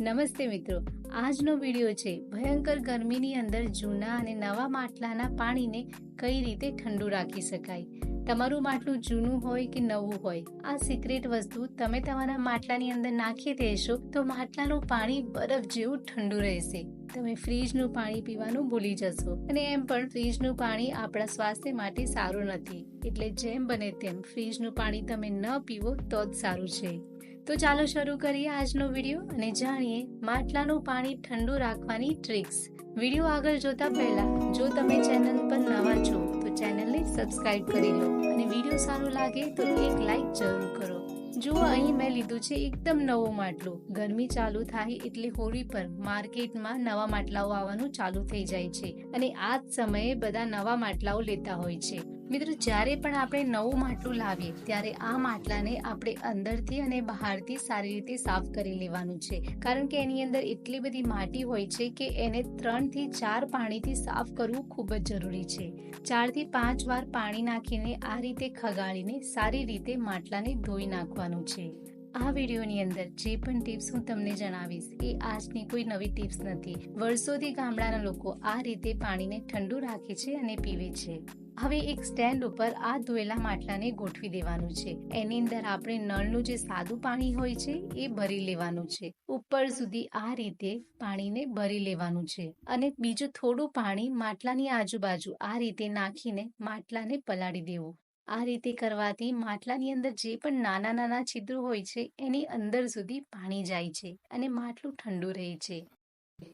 નમસ્તે મિત્રો. આજનો વીડિયો છે, ભયંકર ગરમીની અંદર જૂના અને નવા માટલાના પાણીને કઈ રીતે ઠંડુ રાખી શકાય? તમારું માટલું જૂનું હોય કે નવું હોય? આ સિક્રેટ વસ્તુ તમે તમારા માટલાની અંદર નાખી દેશો, તો માટલાનું પાણી બરફ જેવું ઠંડુ રહેશે. તમે ફ્રીજનું પાણી પીવાનું ભૂલી જશો. અને એમ પણ ફ્રીજનું પાણી આપણા સ્વાસ્થ્ય માટે સારું નથી. એટલે જેમ બને તેમ ફ્રીજનું પાણી તમે ન પીવો તો જ સારું છે. તો ચાલો શરૂ કરીએ આજનો વીડિયો અને જાણીએ માટલાનું પાણી ઠંડુ રાખવાની ટ્રિક્સ વીડિયો આગળ જોતા પહેલા, જો તમે ચેનલ પર નવા છો, તો ચેનલને સબસ્ક્રાઇબ કરી લો અને વીડિયો સારો લાગે તો એક લાઈક જરૂર કરો. જુઓ, અહીં મેં લીધું છે એકદમ નવું માટલું. ગરમી ચાલુ થાય એટલે હોળી પર માર્કેટમાં નવા માટલાઓ આવવાનું ચાલુ થઈ જાય છે અને આ જ સમયે બધા નવા માટલાઓ લેતા હોય છે. મિત્રો, જ્યારે પણ આપણે નવું માટલું લાવીએ, ત્યારે આ માટલાને આપણે અંદરથી અને બહારથી સારી રીતે સાફ કરી લેવાનું છે. કારણ કે એની અંદર એટલી બધી માટી હોય છે કે એને ત્રણથી ચાર પાણીથી સાફ કરવું ખૂબ જ જરૂરી છે. ચારથી પાંચ વાર પાણી નાખીને આ રીતે ખગાડીને સારી રીતે માટલાને ધોઈ નાખવાનું છે. આ વિડીયોની અંદર જે પણ ટિપ્સ હું તમને જણાવીશ, એ આજની કોઈ નવી ટિપ્સ નથી. વર્ષોથી ગામડાના લોકો આ રીતે પાણીને ઠંડુ રાખે છે અને પીવે છે. હવે એક સ્ટેન્ડ ઉપર આ ધોયેલા માટલાને ગોઠવી દેવાનું છે. એની અંદર આપણે નળનું જે સાદું પાણી હોય છે, એ ભરી લેવાનું છે. ઉપર સુધી આ રીતે પાણીને ભરી લેવાનું છે. અને બીજું થોડું પાણી માટલાની આજુબાજુ આ રીતે નાખીને માટલાને પલાળી દેવું. આ રીતે કરવાથી માટલાની અંદર જે પણ નાના નાના છિદ્રો હોય છે, એની અંદર સુધી પાણી જાય છે અને માટલું ઠંડુ રહે છે.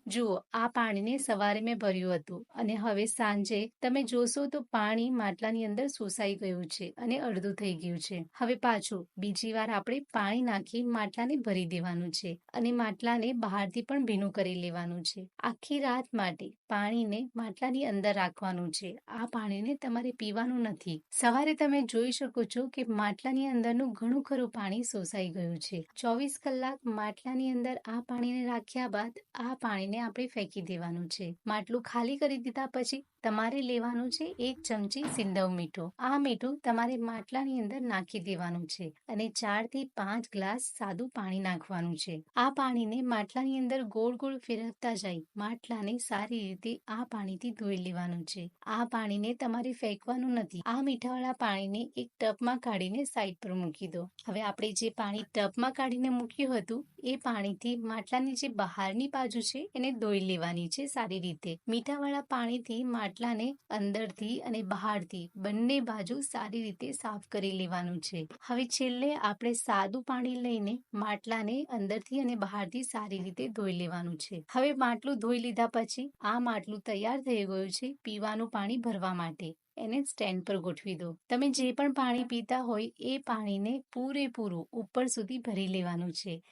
જુઓ, આ પાણીને સવારે મેં ભર્યું હતું અને હવે સાંજે તમે જોશો તો પાણી માટલાની અંદર સોસાઈ ગયું છે અને અડધું થઈ ગયું છે. હવે પાછું, બીજી વાર આપણે પાણી નાખી માટલાને ભરી દેવાનું છે અને માટલાને બહારથી પણ ભીનું કરી લેવાનું છે. આખી રાત માટે પાણીને માટલાની અંદર રાખવાનું છે. આ પાણીને તમારે પીવાનું નથી. સવારે તમે જોઈ શકો છો કે માટલાની અંદરનું ઘણું ખરું પાણી સોસાઈ ગયું છે. ચોવીસ કલાક માટલાની અંદર આ પાણીને રાખ્યા બાદ આ પાણી પાણીને આપણે ફેંકી દેવાનું છે. માટલું ખાલી કરી દીધા પછી તમારે લેવાનું છે એક ચમચી સિંધવ મીઠું. આ મીઠું તમારે માટલાની અંદર નાખી દેવાનું છે અને ચારથી પાંચ ગ્લાસ સાદું પાણી નાખવાનું છે. આ પાણીને માટલાની અંદર ગોળ ગોળ ફેરવતા જાય. માટલાને સારી રીતે આ પાણીથી ધોઈ લેવાનું છે. આ પાણીને તમારે ફેંકવાનું નથી. આ મીઠાવાળા પાણીને એક ટપમાં કાઢીને સાઈડ પર મૂકી દો. હવે આપણે જે પાણી ટબમાં કાઢીને મૂક્યું હતું, એ પાણીથી માટલાની જે બહારની બાજુ છે એને ધોઈ લેવાની છે સારી રીતે. મીઠાવાળા પાણીથી માટલાને અંદરથી અને બહારથી બંને બાજુ સારી રીતે સાફ કરી લેવાનું છે. હવે છેલ્લે આપણે સાદું પાણી લઈને માટલાને અંદરથી અને બહારથી સારી રીતે ધોઈ લેવાનું છે. હવે માટલું ધોઈ લીધા પછી આ માટલું તૈયાર થઈ ગયું છે પીવાનું પાણી ભરવા માટે. એને સ્ટેન્ડ પર ગોઠવી દો. તમે જે પણ પાણી પીતા હોય એ પાણીને પૂરેપૂરું ઉપર સુધી ભરી લેવાનું છે.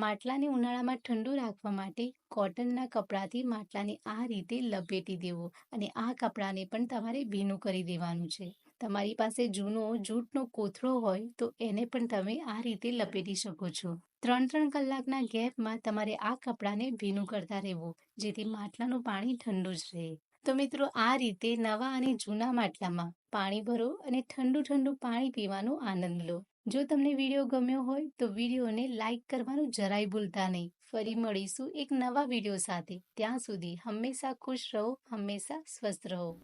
માટલાને ઉનાળામાં ઠંડુ રાખવા માટે કોટનના કપડાથી માટલાને આ રીતે લપેટી દેવો અને આ કપડાને પણ તમારે ભીનું કરી દેવાનું છે. તમારી પાસે જૂનો, જૂટનો કોથળો હોય તો એને પણ તમે આ રીતે લપેટી શકો છો. ત્રણ ત્રણ કલાકના ગેપમાં તમારે આ કપડાને ભીનું કરતા રહેવું, જેથી માટલાનું પાણી ઠંડુ જ રહે. તો મિત્રો, આ રીતે નવા અને જૂના માટલામાં પાણી ભરો અને ઠંડુ ઠંડુ પાણી પીવાનો આનંદ લો. જો તમને વીડિયો ગમ્યો હોય તો વિડીયોને લાઇક કરવાનું જરાય ભૂલતા નહીં. ફરી મળીશું એક નવા વીડિયો સાથે. ત્યાં સુધી હંમેશા ખુશ રહો, હંમેશા સ્વસ્થ રહો.